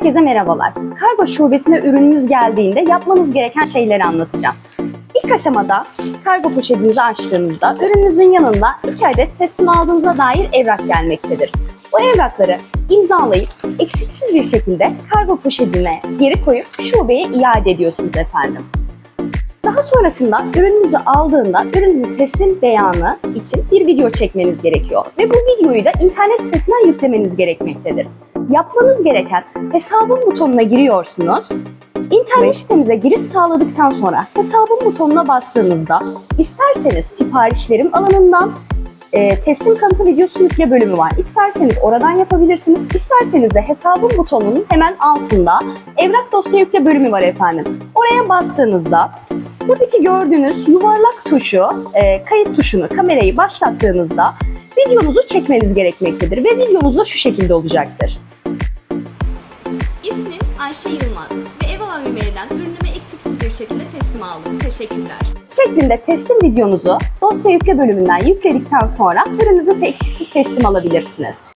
Herkese merhabalar. Kargo şubesine ürününüz geldiğinde yapmanız gereken şeyleri anlatacağım. İlk aşamada kargo poşetinizi açtığınızda ürününüzün yanında iki adet teslim aldığınıza dair evrak gelmektedir. Bu evrakları imzalayıp eksiksiz bir şekilde kargo poşetine geri koyup şubeye iade ediyorsunuz efendim. Daha sonrasında ürününüzü aldığında ürününüzü teslim beyanı için bir video çekmeniz gerekiyor. Ve bu videoyu da internet sitesinden yüklemeniz gerekmektedir. Yapmanız gereken hesabın butonuna giriyorsunuz. İnternet sitemize giriş sağladıktan sonra hesabın butonuna bastığınızda isterseniz siparişlerim alanından e, teslim kanıtı videosu yükle bölümü var. İsterseniz oradan yapabilirsiniz. İsterseniz de hesabın butonunun hemen altında evrak dosya yükle bölümü var efendim. Oraya bastığınızda buradaki gördüğünüz yuvarlak tuşu, e, kayıt tuşunu, kamerayı başlattığınızda videonuzu çekmeniz gerekmektedir ve videonuz da şu şekilde olacaktır. Ayşe Yılmaz ve ev AVM'den ürünümü eksiksiz bir şekilde teslim aldım. Teşekkürler. şeklinde teslim videonuzu dosya yükle bölümünden yükledikten sonra ürününüzü eksiksiz teslim alabilirsiniz.